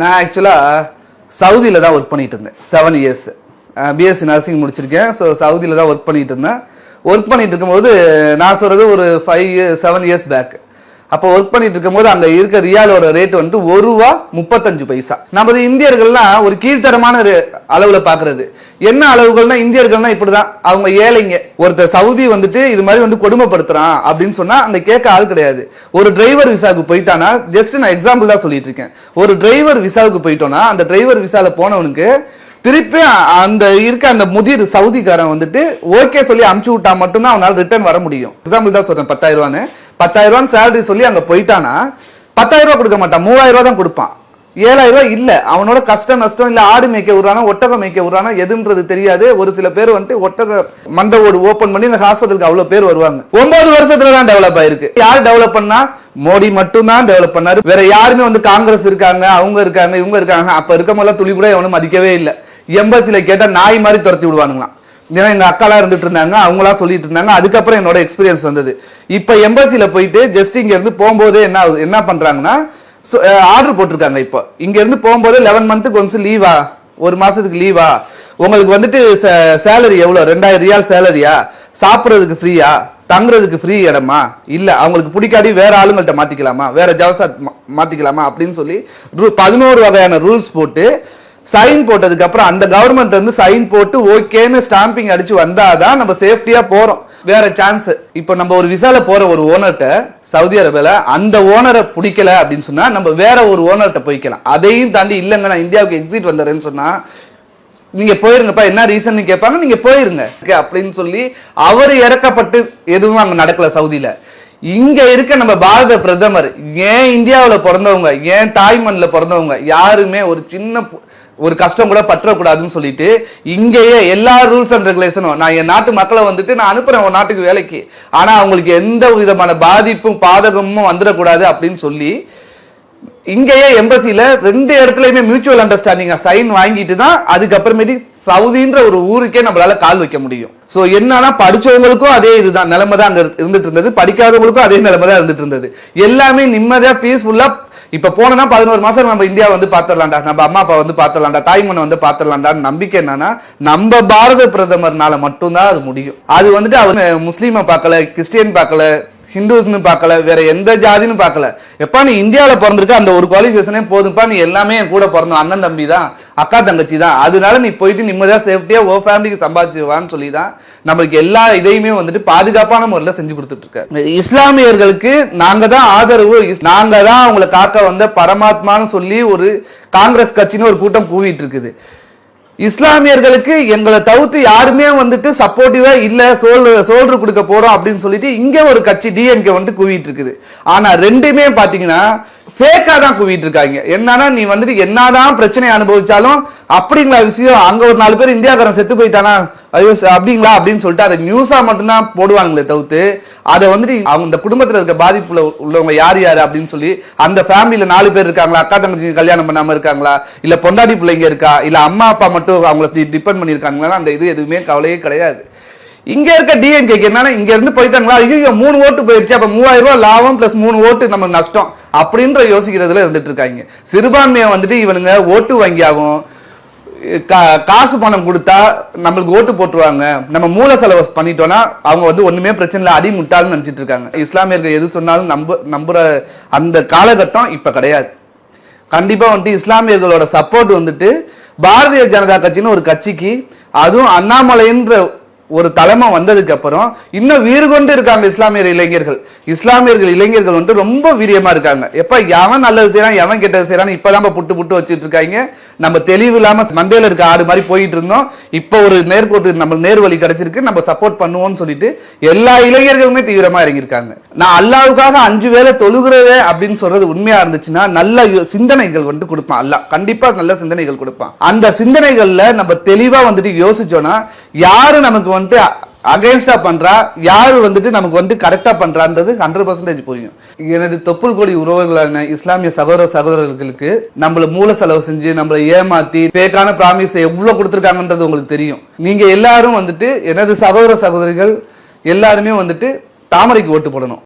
நான் ஆக்சுவலாக சவுதியில் தான் ஒர்க் பண்ணிகிட்டு இருந்தேன். செவன் இயர்ஸ் பிஎஸ்சி நர்சிங் முடிச்சிருக்கேன். ஸோ சவுதியில் தான் ஒர்க் பண்ணிகிட்டு இருந்தேன். ஒர்க் பண்ணிகிட்டு இருக்கும்போது நான் சொல்கிறது ஒரு ஃபைவ் செவன் இயர்ஸ் பேக் அப்போ ஒர்க் பண்ணிட்டு இருக்கும்போது அங்க இருக்க ரியாலோட ரேட் வந்துட்டு ஒரு ரூபா முப்பத்தஞ்சு பைசா. நமது இந்தியர்கள்லாம் ஒரு கீழ்த்தரமான ரே- அளவுல பாக்குறது. என்ன அளவுகள்னா இந்தியர்கள்னா இப்படிதான். அவங்க ஏழைங்க. ஒருத்தர் சவுதி வந்துட்டு இது மாதிரி வந்து கொடுமைப்படுத்துறான் அப்படின்னு சொன்னா அங்க கேட்க ஆள் கிடையாது. ஒரு டிரைவர் விசாவுக்கு போயிட்டானா ஜஸ்ட் நான் எக்ஸாம்பிள் தான் சொல்லிட்டு இருக்கேன். ஒரு டிரைவர் விசாவுக்கு போயிட்டோம்னா அந்த டிரைவர் விசால போனவனுக்கு திருப்பி அந்த இருக்க அந்த முதிர் சவுதிக்காரன் வந்துட்டு ஓகே சொல்லி அமுச்சு விட்டா மட்டும்தான் அவனால ரிட்டர்ன் வர முடியும். எக்ஸாம்பிள் தான் சொல்றேன் பத்தாயிரம் ரூபான்னு. பத்தாயிரம் ரூபான்னு சேலரி சொல்லி அங்கே போயிட்டானா பத்தாயிரம் ரூபா கொடுக்க மாட்டான் மூவாயிரம் ரூபா தான் கொடுப்பான். ஏழாயிரம் ரூபாய் இல்ல அவனோட கஷ்டம் நஷ்டம் இல்ல ஆடு மேய்க்க விடுறானா ஒட்டகம் மேய்க்க விடுறானா எதுன்றது தெரியாது. ஒரு சில பேர் வந்துட்டு ஒட்டக மண்ட ஓடு ஓபன் பண்ணி இந்த ஹாஸ்பிட்டலுக்கு அவ்வளவு பேர் வருவாங்க. ஒன்பது வருஷத்துல தான் டெவலப் ஆயிருக்கு. யார் டெவலப் பண்ணா? மோடி மட்டும் தான் டெவலப் பண்ணாரு. வேற யாருமே வந்து காங்கிரஸ் இருக்காங்க அவங்க இருக்காங்க இவங்க இருக்காங்க. அப்ப இருக்கமெல்லாம் துளி கூட எவனும் மதிக்கவே இல்ல. எம்பசில கேட்டா நாய் மாதிரி துரத்தி விடுவானுங்களாம். ஏன்னா எங்கள் அக்காலாம் இருந்துட்டு இருந்தாங்க அவங்களாம் சொல்லிட்டு இருந்தாங்க. அதுக்கப்புறம் என்னோட எக்ஸ்பீரியன்ஸ் வந்தது. இப்போ எம்பசியில் போயிட்டு ஜஸ்ட் இங்கேருந்து போகும்போதே என்ன ஆகுது- என்ன பண்றாங்கன்னா ஆர்டர் போட்டிருக்காங்க இப்போ. இங்கேருந்து போகும்போது லெவன் மந்த்துக்கு ஒன்ஸ் லீவா ஒரு மாதத்துக்கு லீவா உங்களுக்கு வந்துட்டு சேலரி எவ்வளோ? ரெண்டாயிரம் ரியால் சேலரியா சாப்பிட்றதுக்கு ஃப்ரீயா தங்குறதுக்கு ஃப்ரீ இடமா? இல்லை அவங்களுக்கு பிடிக்காடி வேற ஆளுங்கள்ட்ட மாற்றிக்கலாமா வேற ஜவசா மாற்றிக்கலாமா அப்படின்னு சொல்லி ரூ பதினோரு வகையான ரூல்ஸ் போட்டு சைன் போட்டதுக்கு அப்புறம் அந்த கவர்மெண்ட் வந்து சைன் போட்டு ஓகேன்னு ஸ்டாம்பிங் அடிச்சு வந்தாதான் நம்ம சேஃப்டியா போறோம். வேற சான்ஸ் இப்போ நம்ம ஒரு விசால போற ஒரு ஓனர்கிட்ட சவுதி அரேபியால அந்த ஓனரை பிடிக்கல அப்படின்னு சொன்னா நம்ம வேற ஒரு ஓனர்கிட்ட போய்க்கலாம். அதையும் தாண்டி இல்லைங்க நான் இந்தியாவுக்கு எக்ஸிட் வந்துடுறேன்னு சொன்னா நீங்க போயிருங்கப்பா என்ன ரீசன் கேட்பாங்க நீங்க போயிருங்க. அப்படின்னு சொல்லி அவர் இறக்கப்பட்டு எதுவும் அங்க நடக்கல சவுதியில. இங்க இருக்க நம்ம பாரத பிரதமர் ஏன் இந்தியாவில் பிறந்தவங்க ஏன் தாய்மண்ல பிறந்தவங்க யாருமே ஒரு சின்ன ஒரு கஷ்டம் கூட பற்றக்கூடாதுன்னு சொல்லிட்டு இங்கேயே எல்லா ரூல்ஸ் அண்ட் ரெகுலேஷனும் நான் என் நாட்டு மக்களை வந்துட்டு நான் அனுப்புறேன் உன் நாட்டுக்கு வேலைக்கு. ஆனா அவங்களுக்கு எந்த விதமான பாதிப்பும் பாதகமும் வந்துடக்கூடாது அப்படின்னு சொல்லி இங்கேயே எம்பசியில ரெண்டு இடத்துலயுமே மியூச்சுவல் அண்டர்ஸ்டாண்டிங் சைன் வாங்கிட்டு தான் அதுக்கப்புறமேட்டு சவுதின்ற ஒரு ஊருக்கே நம்மளால கால் வைக்க முடியும். சோ என்னன்னா படிச்சவங்களுக்கும் அதே இதுதான். நிலைமை தான் அங்க இருந்துட்டு இருந்தது. படிக்காதவங்களுக்கும் அதே நிலைமை தான் இருந்துட்டு இருந்தது. எல்லாமே நிம்மதியா பீஸ்ஃபுல்லா இப்ப போனா பதினோரு மாசம் நம்ம இந்தியா வந்து பாத்திரலாம்டா நம்ம அம்மா அப்பா வந்து பாத்திரலாம்டா தாய்மனை வந்து பாத்திரலாம்டான்னு நம்பிக்கை என்னன்னா நம்ம பாரத பிரதமர்னால மட்டும்தான் அது முடியும். அது வந்துட்டு அவர் முஸ்லீமை பார்க்கல கிறிஸ்டியன் பார்க்கல ஹிந்துஸ்னு பார்க்கல வேற எந்த ஜாதின்னு பார்க்கல. எப்பா நீ இந்தியாவில் பிறந்திருக்க அந்த ஒரு குவாலிஃபிகேஷனே போதும்ப்பா நீ எல்லாமே என் கூட பிறந்தோம் அண்ணன் தம்பி தான் அக்கா தங்கச்சி தான். அதனால நீ போயிட்டு நிம்மதியாக சேஃப்டியாக ஓ ஃபேமிலிக்கு சம்பாதிச்சுவான்னு சொல்லி தான் நம்மளுக்கு எல்லா இதையுமே வந்துட்டு பாதுகாப்பான முறையில் செஞ்சு கொடுத்துட்டு இருக்க இஸ்லாமியர்களுக்கு நாங்கள் தான் ஆதரவு நாங்கள் தான் அவங்களை காக்க வந்த பரமாத்மான்னு சொல்லி ஒரு காங்கிரஸ் கட்சின்னு ஒரு கூட்டம் கூவிட்டு இருக்குது இஸ்லாமியர்களுக்கு எங்களை தவிர்த்து யாருமே வந்துட்டு சப்போர்ட்டிவா இல்ல சோல் சோல்டர் கொடுக்க போறோம் அப்படின்னு சொல்லிட்டு இங்க ஒரு கட்சி டிஎம்கே வந்துட்டு குவிட்டு இருக்குது. ஆனா ரெண்டுமே பாத்தீங்கன்னா ஃபேக்கா தான் குவிட்டு இருக்காங்க. என்னன்னா நீ வந்துட்டு என்னதான் பிரச்சனை அனுபவிச்சாலும் அப்படிங்களா விஷயம் அங்க ஒரு நாலு பேர் இந்தியாக்காரன் செத்து போயிட்டானா? ஐயோ அப்படிங்களா? அப்படின்னு சொல்லிட்டு அதை நியூஸா மட்டும்தான் போடுவாங்களே தவிர்த்து அதை வந்துட்டு அவங்க இந்த குடும்பத்தில் இருக்க பாதிப்புல உள்ளவங்க யார் யார் அப்படின்னு சொல்லி அந்த ஃபேமிலியில நாலு பேர் இருக்காங்களா? அக்கா தங்கச்சி கல்யாணம் பண்ணாம இருக்காங்களா? இல்ல பொண்டாடி பிள்ளைங்க இருக்கா? இல்ல அம்மா அப்பா மட்டும் அவங்கள டிபெண்ட் பண்ணிருக்காங்களா அந்த இது எதுவுமே கவலையே கிடையாது. இங்க இருக்க டிஎம்கேக்கு என்னன்னா இங்க இருந்து போயிட்டாங்களா? ஐயோ மூணு ஓட்டு போயிடுச்சு. அப்ப மூவாயிரம் ரூபாய் லாபம் பிளஸ் மூணு ஓட்டு நம்ம நஷ்டம் அப்படின்ற யோசிக்கிறதுல இருந்துட்டு இருக்காங்க. சிறுபான்மையை வந்துட்டு இவனுங்க ஓட்டு வங்கியாகும் காசு பணம் கொடுத்தா நம்மளுக்கு ஓட்டு போட்டுருவாங்க. நம்ம மூல செலவு பண்ணிட்டோம்னா அவங்க வந்து ஒண்ணுமே பிரச்சனை இல்லை அடி முட்டாள்னு நினைச்சிட்டு இருக்காங்க. இஸ்லாமியர்கள் எது சொன்னாலும் நம்ப நம்புற அந்த காலகட்டம் இப்ப கிடையாது. கண்டிப்பா வந்துட்டு இஸ்லாமியர்களோட சப்போர்ட் வந்துட்டு பாரதிய ஜனதா கட்சின்னு ஒரு கட்சிக்கு அதுவும் அண்ணாமலைன்ற ஒரு தலைமை வந்ததுக்கு அப்புறம் இன்னும் வீறு கொண்டு இருக்காங்க இஸ்லாமியர் இளைஞர்கள். இஸ்லாமியர்கள் இளைஞர்கள் வந்து ரொம்ப வீரியமா இருக்காங்க. எப்ப எவன் நல்லது செய்யறான் எவன் கெட்டது செய்யறான் இப்பதான் புட்டு புட்டு வச்சுட்டு இருக்காங்க. நம்ம தெளிவு இல்லாம மந்தையில இருக்க ஆடு மாதிரி போயிட்டு இருந்தோம். இப்போ ஒரு நேர்கோட்டு நம்ம நேர் வழி கிடைச்சிருக்கு. நம்ம சப்போர்ட் பண்ணுவோம்னு சொல்லிட்டு எல்லா இளைஞர்களுமே தீவிரமா இறங்கியிருக்காங்க. நான் அல்லாவுக்காக அஞ்சு வேலை தொழுகிறதே அப்படின்னு சொல்றது உண்மையா இருந்துச்சுன்னா நல்ல சிந்தனைகள் வந்து கொடுப்பான் அல்ல கண்டிப்பா நல்ல சிந்தனைகள் கொடுப்பான். அந்த சிந்தனைகள்ல நம்ம தெளிவா வந்துட்டு யோசிச்சோம்னா யாரு நமக்கு வந்துட்டு அகைன்ஸ்டாக பண்றா யாரு வந்துட்டு நமக்கு வந்து கரெக்டா பண்றான்றது ஹண்ட்ரட் பர்சன்டேஜ் புரியும். எனது தொப்புள் கொடி உறவுகளான இஸ்லாமிய சகோதர சகோதரர்களுக்கு நம்மள மூல செலவு செஞ்சு நம்மள ஏமாத்தி பேக்கான ப்ராமிஸ் எவ்வளவு கொடுத்துருக்காங்கன்றது உங்களுக்கு தெரியும். நீங்க எல்லாரும் வந்துட்டு எனது சகோதர சகோதரிகள் எல்லாருமே வந்துட்டு தாமரைக்கு ஓட்டு போடணும்.